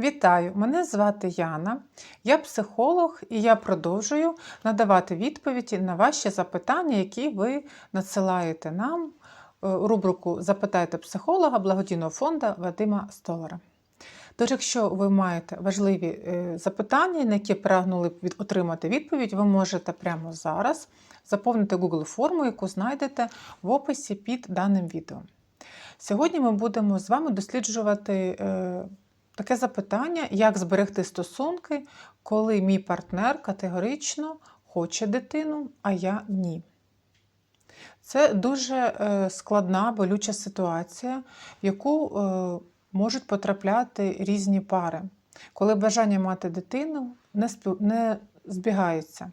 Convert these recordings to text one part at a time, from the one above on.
Вітаю! Мене звати Яна. Я психолог і я продовжую надавати відповіді на ваші запитання, які ви надсилаєте нам е, у рубрику Запитайте психолога благодійного фонду Вадима Столара. Тож, якщо ви маєте важливі е, запитання, на які прагнули б отримати відповідь, ви можете прямо зараз заповнити Google форму, яку знайдете в описі під даним відео. Сьогодні ми будемо з вами досліджувати е, таке запитання, як зберегти стосунки, коли мій партнер категорично хоче дитину, а я ні. Це дуже е, складна, болюча ситуація, в яку е, можуть потрапляти різні пари, коли бажання мати дитину не, спів- не збігається.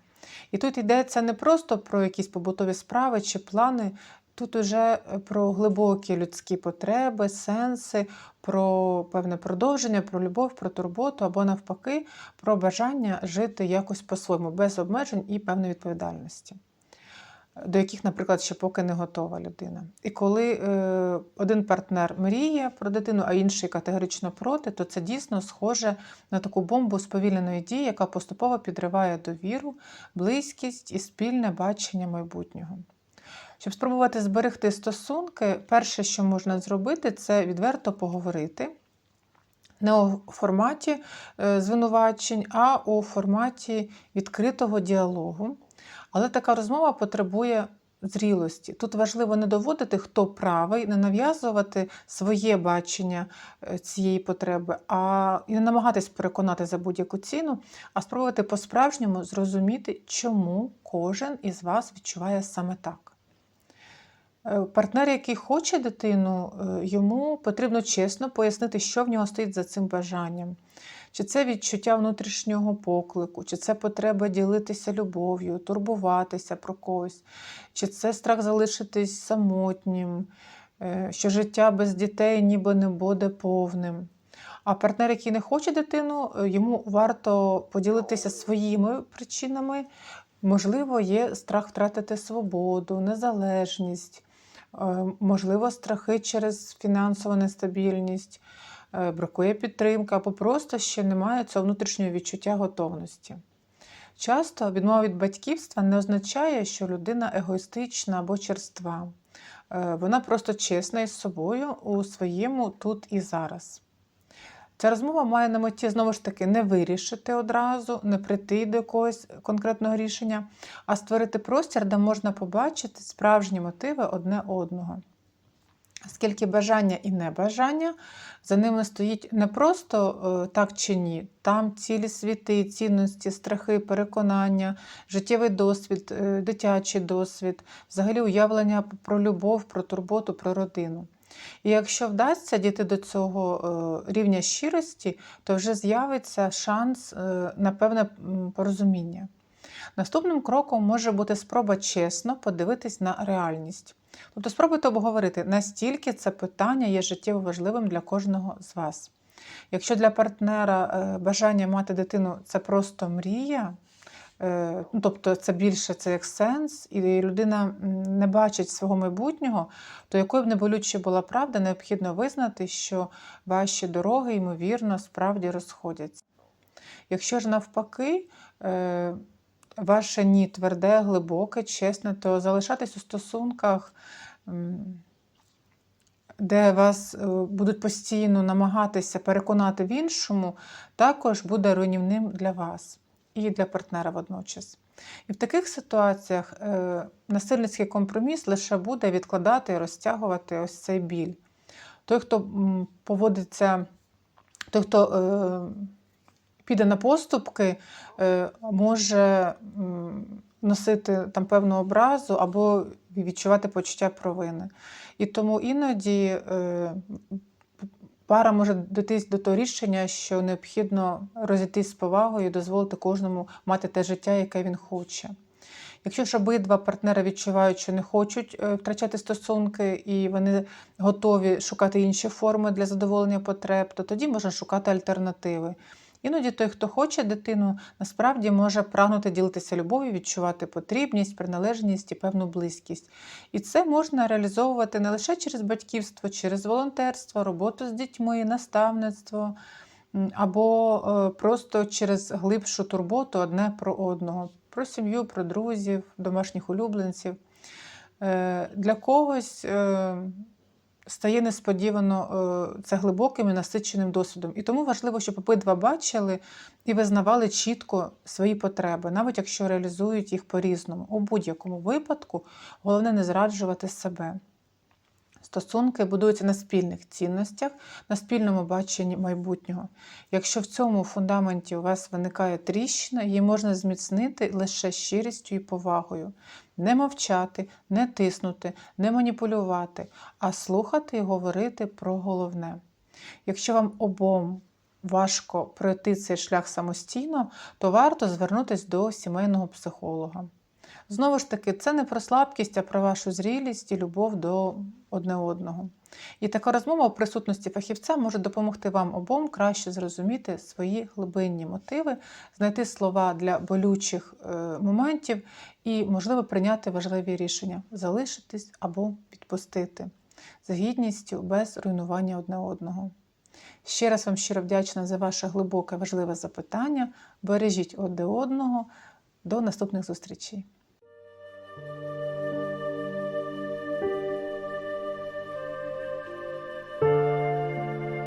І тут йдеться не просто про якісь побутові справи чи плани, тут уже про глибокі людські потреби, сенси, про певне продовження, про любов, про турботу або навпаки, про бажання жити якось по-своєму, без обмежень і певної відповідальності, до яких, наприклад, ще поки не готова людина. І коли е, один партнер мріє про дитину, а інший категорично проти, то це дійсно схоже на таку бомбу сповільненої дії, яка поступово підриває довіру, близькість і спільне бачення майбутнього. Щоб спробувати зберегти стосунки, перше, що можна зробити, це відверто поговорити. Не у форматі е, звинувачень, а у форматі відкритого діалогу. Але така розмова потребує зрілості. Тут важливо не доводити, хто правий, не нав'язувати своє бачення е, цієї потреби, а і не намагатись переконати за будь-яку ціну, а спробувати по-справжньому зрозуміти, чому кожен із вас відчуває саме так. Е, Партнер, який хоче дитину, е, йому потрібно чесно пояснити, що в нього стоїть за цим бажанням. Чи це відчуття внутрішнього поклику, чи це потреба ділитися любов'ю, турбуватися про когось, чи це страх залишитись самотнім, е, що життя без дітей ніби не буде повним. А партнер, який не хоче дитину, йому варто поділитися своїми причинами. Можливо, є страх втратити свободу, незалежність, можливо, страхи через фінансову нестабільність, е, бракує підтримки, або просто ще немає цього внутрішнього відчуття готовності. Часто відмова від батьківства не означає, що людина егоїстична або черства. Е, Вона просто чесна із собою у своєму тут і зараз. Ця розмова має на меті знову ж таки не вирішити одразу, не прийти до якогось конкретного рішення, а створити простір, де можна побачити справжні мотиви одне одного. Оскільки бажання і небажання, за ними стоїть не просто е, так чи ні, там цілі світи, цінності, страхи, переконання, життєвий досвід, е, дитячий досвід, взагалі уявлення про любов, про турботу, про родину. І якщо вдасться дійти до цього е, рівня щирості, то вже з'явиться шанс е, на певне порозуміння. Наступним кроком може бути спроба чесно подивитись на реальність. Тобто спробуйте обговорити, настільки це питання є життєво важливим для кожного з вас. Якщо для партнера е, бажання мати дитину це просто мрія, ну, тобто це більше це як сенс, і людина не бачить свого майбутнього, то якою б не болюче була правда, необхідно визнати, що ваші дороги, ймовірно, справді розходяться. Якщо ж навпаки, е, ваше ні тверде, глибоке, чесне, то залишатись у стосунках, де вас е, будуть постійно намагатися переконати в іншому, також буде руйнівним для вас і для партнера водночас. І в таких ситуаціях е, насильницький компроміс лише буде відкладати і розтягувати ось цей біль. Той, хто поводиться, той, хто е, піде на поступки, е, може носити там певну образу або відчувати почуття провини. І тому іноді пара може дойтись до того рішення, що необхідно розійтись з повагою і дозволити кожному мати те життя, яке він хоче. Якщо ж обидва партнери відчувають, що не хочуть е, втрачати стосунки, і вони готові шукати інші форми для задоволення потреб, то тоді можна шукати альтернативи. Іноді той, хто хоче дитину, насправді може прагнути ділитися любов'ю, відчувати потрібність, приналежність і певну близькість. І це можна реалізовувати не лише через батьківство, через волонтерство, роботу з дітьми, наставництво, або е, просто через глибшу турботу одне про одного, про сім'ю, про друзів, домашніх улюбленців. Е, Для когось е, стає несподівано е, це глибоким і насиченим досвідом. І тому важливо, щоб обидва бачили і визнавали чітко свої потреби, навіть якщо реалізують їх по-різному. У будь-якому випадку головне не зраджувати себе. Стосунки будуються на спільних цінностях, на спільному баченні майбутнього. Якщо в цьому фундаменті у вас виникає тріщина, її можна зміцнити лише щирістю і повагою. Не мовчати, не тиснути, не маніпулювати, а слухати і говорити про головне. Якщо вам обом важко пройти цей шлях самостійно, то варто звернутися до сімейного психолога. Знову ж таки, це не про слабкість, а про вашу зрілість і любов до одне одного. І така розмова у присутності фахівця може допомогти вам обом краще зрозуміти свої глибинні мотиви, знайти слова для болючих е, моментів і, можливо, прийняти важливі рішення залишитись або відпустити з гідністю без руйнування одне одного. Ще раз вам щиро вдячна за ваше глибоке важливе запитання. Бережіть одне одного. До наступних зустрічей!